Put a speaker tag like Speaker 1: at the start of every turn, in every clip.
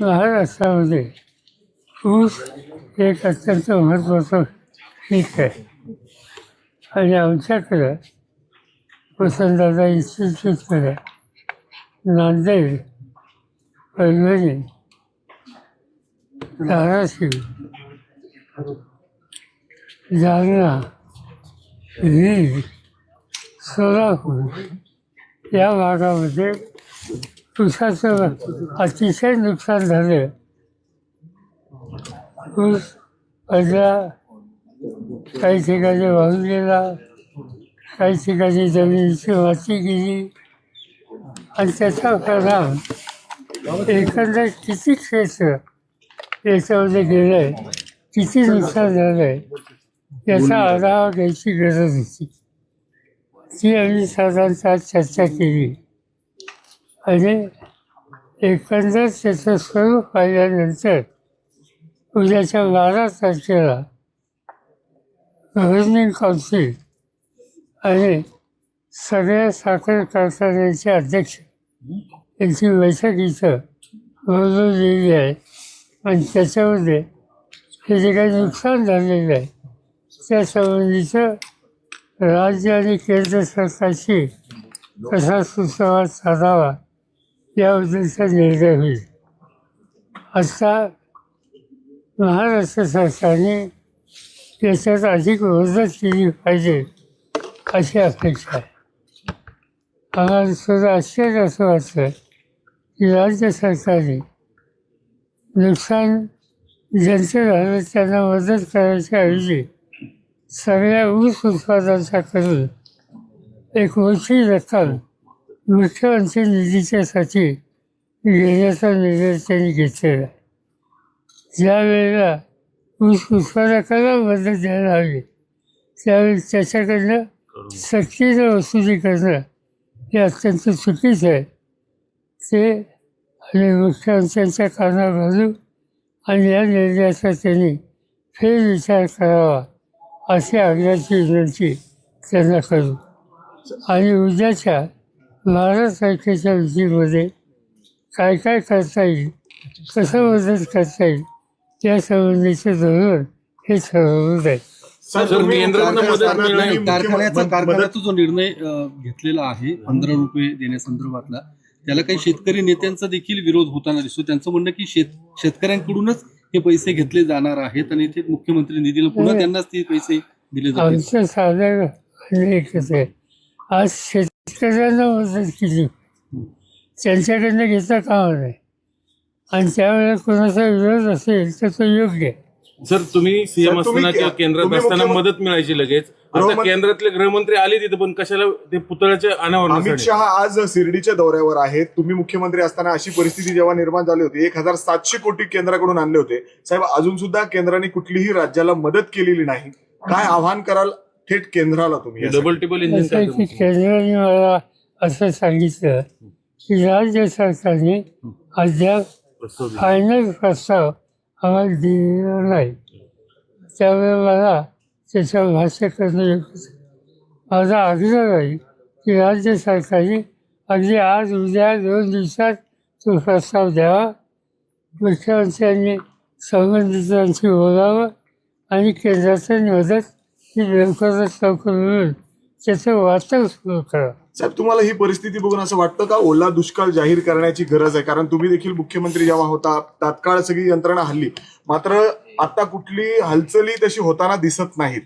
Speaker 1: महाराष्ट्रामध्ये ऊस एक अत्यंत महत्त्वाचं पीक आहे. आणि आमच्याकडं वसंतदादा इन्स्टिट्यूटकडे नांदेड परभणी धाराशिव जालना बीड सोलापूर या भागामध्ये ऊसाचं अतिशय नुकसान झालं. ऊस अजला काही ठिकाणी वाहून गेला काही ठिकाणी जमिनीची माती गेली. आणि त्याचा परिणाम एकंदर किती क्षेत्र याच्यामध्ये गेलं आहे किती नुकसान झालं आहे याचा आढावा घ्यायची गरज होती. ती आम्ही साधारणतः चर्चा केली. आणि एकंदर त्याचं स्वरूप पाहिल्यानंतर उद्याच्या बारा तारखेला गव्हर्निंग काउन्सिल आणि सगळ्या साखर कारखान्याचे अध्यक्ष यांची बैठक इथं बोलवलेली आहे. आणि त्याच्यामध्ये हे जे काही नुकसान झालेलं आहे त्यासंबंधीचं राज्य आणि केंद्र सरकारशी कसा सुसंवाद साधावा या याबद्दलचा निर्णय होईल आता महाराष्ट्र सरकारने याच्यात अधिक मदत केली पाहिजे अशी अपेक्षा आहे. आम्हाला सुद्धा आश्चर्य असं वाटतं की राज्य सरकारने नुकसान ज्यांचं झालं त्यांना मदत करायच्या ऐवजी सगळ्या ऊस उत्पादनाचा करून एक मोठी रक्कम मुख्यमंत्री निधीच्यासाठी घेण्याचा निर्णय त्यांनी घेतलेला. ज्यावेळेला ऊस उत्पादकाला मदत द्यायला हवी. त्यावेळी त्याच्याकडनं सक्तीनं वसुली करणं हे अत्यंत चुकीचं आहे. ते आणि मुख्यमंत्र्यांच्या कानावर घालू आणि या निर्णयाचा त्यांनी फेरविचार करावा अशी आग्रहाची विनंती त्यांना करू. आणि उद्याच्या बारा तारखेच्या विधीमध्ये काय काय करता येईल कसं मदत करता येईल या संबंधीचं धोरण हे ठरवलं
Speaker 2: तुम्ही
Speaker 3: कारखान्याचा जो निर्णय घेतलेला आहे पंधरा रुपये देण्यासंदर्भातला त्याला काही शेतकरी नेत्यांचा देखील विरोध होताना दिसतो. त्यांचं म्हणणं की शेत शेतकऱ्यांकडूनच हे पैसे घेतले जाणार आहेत आणि ते मुख्यमंत्री निधीला पुन्हा
Speaker 1: नाही.
Speaker 3: त्यांनाच ते पैसे दिले जातील.
Speaker 1: आमचं साधं म्हणणं शेतकऱ्यांना मदत केली. त्यांच्याकडनं घेता कामा नाही आणि त्यावेळेला कोणाचा विरोध असेल तर तो योग्य आहे.
Speaker 4: सर तुम्ही सीएम
Speaker 2: सर, तुम्ही
Speaker 4: असताना किंवा केंद्रात
Speaker 2: तुम्ही
Speaker 4: असताना
Speaker 2: मुख्यमंत्री-
Speaker 4: मदत मिळायची लगेच. आता
Speaker 2: गृहमंत्री-
Speaker 4: केंद्रातले गृहमंत्री आले तिथे पण कशाला ते पुतळ्याच्या
Speaker 2: अमित
Speaker 4: अनावरणासाठी
Speaker 2: शहा आज शिर्डीच्या दौऱ्यावर आहेत. तुम्ही मुख्यमंत्री असताना अशी परिस्थिती जेव्हा निर्माण झाली होती एक हजार सातशे कोटी केंद्राकडून आणले होते. साहेब अजून सुद्धा केंद्राने कुठलीही राज्याला मदत केलेली नाही. काय आव्हान कराल थेट केंद्राला तुम्ही?
Speaker 4: डबल टिबल इंजिन
Speaker 1: असं की केंद्राने मला असं सांगितलं की राज्य सरकारने अद्याप फायनल प्रस्ताव आम्हाला दिलेला नाही. त्यामुळे मला त्याच्यावर भाष्य करणं योग्य आहे. माझा आग्रह राहील की राज्य सरकारने अगदी आज उद्या दोन दिवसात तो प्रस्ताव द्यावा. मुख्यमंत्र्यांनी संबंधितांशी बोलावं आणि केंद्राची मदत ही लवकरात लवकर मिळून त्याचं वाटप सुरू करावं
Speaker 2: साहेब तुम्हाला ही परिस्थिती बघून असं वाटतं का? ओला दुष्काळ जाहीर करण्याची गरज आहे. कारण तुम्ही देखील मुख्यमंत्री जेव्हा होता तात्काळ सगळी यंत्रणा हल्ली. मात्र आता कुठली हालचाली तशी होताना दिसत नाहीत.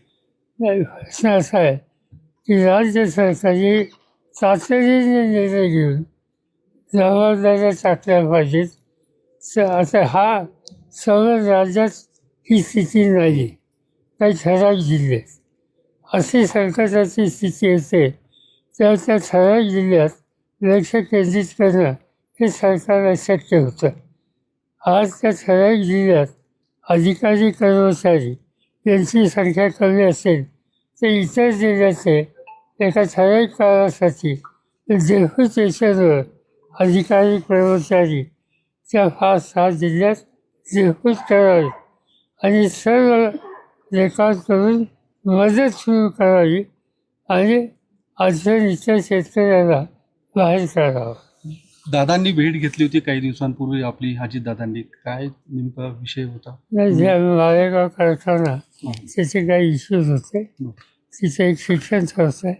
Speaker 1: नाही प्रश्न असा आहे की राज्य सरकारने तातडीने निर्णय घेऊन जबाबदाऱ्या टाकल्या पाहिजेत. स- आता हा सगळं राज्यात ही स्थिती नाही. काही ठराविक जिल्ह्यात. अशी संकटाची स्थिती येते तर त्या ठराविक जिल्ह्यात लक्ष केंद्रित करणं हे सरकारला शक्य होतं. आज त्या ठराविक जिल्ह्यात अधिकारी कर्मचारी यांची संख्या कमी असेल तर इतर जिल्ह्याचे एका ठराविक काळासाठी देहू अधिकारी कर्मचारी त्या हा सहा जिल्ह्यात देहूत करावे आणि सर्व रेकॉर्ड करून मदत सुरू करावी आणि अडचणीच्या शेतकऱ्याला बाहेर काढावं.
Speaker 3: दादांनी भेट घेतली होती काही दिवसांपूर्वी आपली अजित दादांनी. काय नेमका विषय होता?
Speaker 1: नाही जे आम्ही मालेगाव करताना त्याचे काही इश्यूज होते. तिचं एक शिक्षण संस्था आहे.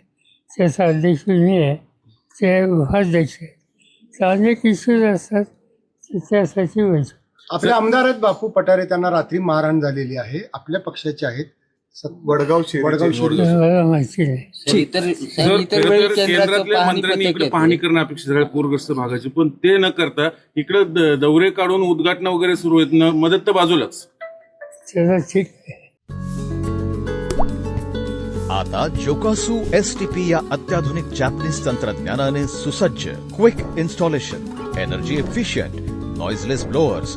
Speaker 1: त्याचा अध्यक्ष मी आहे. ते उपाध्यक्ष आहे. तर अनेक इश्यूज असतात. त्यासाठी
Speaker 5: आपले आमदार आहेत बापू पठारे. त्यांना रात्री मारहाण झालेली आहे. आपल्या पक्षाचे आहेत.
Speaker 2: वडगाव शेरी
Speaker 5: वडगाव शेरी.
Speaker 1: मला माहिती नाही
Speaker 6: इतर
Speaker 4: जर
Speaker 6: इतर
Speaker 4: खरं
Speaker 6: वेळी
Speaker 4: तर
Speaker 6: केंद्राचं
Speaker 4: केंद्रातल्या
Speaker 6: पाहणी
Speaker 4: मंत्र्यांनी
Speaker 6: पथक
Speaker 4: इकडे
Speaker 6: येतं.
Speaker 4: पाहणी करणं अपेक्षित सगळ्या पूरग्रस्त भागाची. पण ते न करता इकडे द- दौरे काढून उद्घाटन वगैरे सुरू आहेत. न मदत तर बाजूलाच.
Speaker 1: त्याला ठीक आहे.
Speaker 7: आता जोकासू एस टी पी या अत्याधुनिक जॅपनीज तंत्रज्ञानाने सुसज्ज quick installation energy efficient noiseless blowers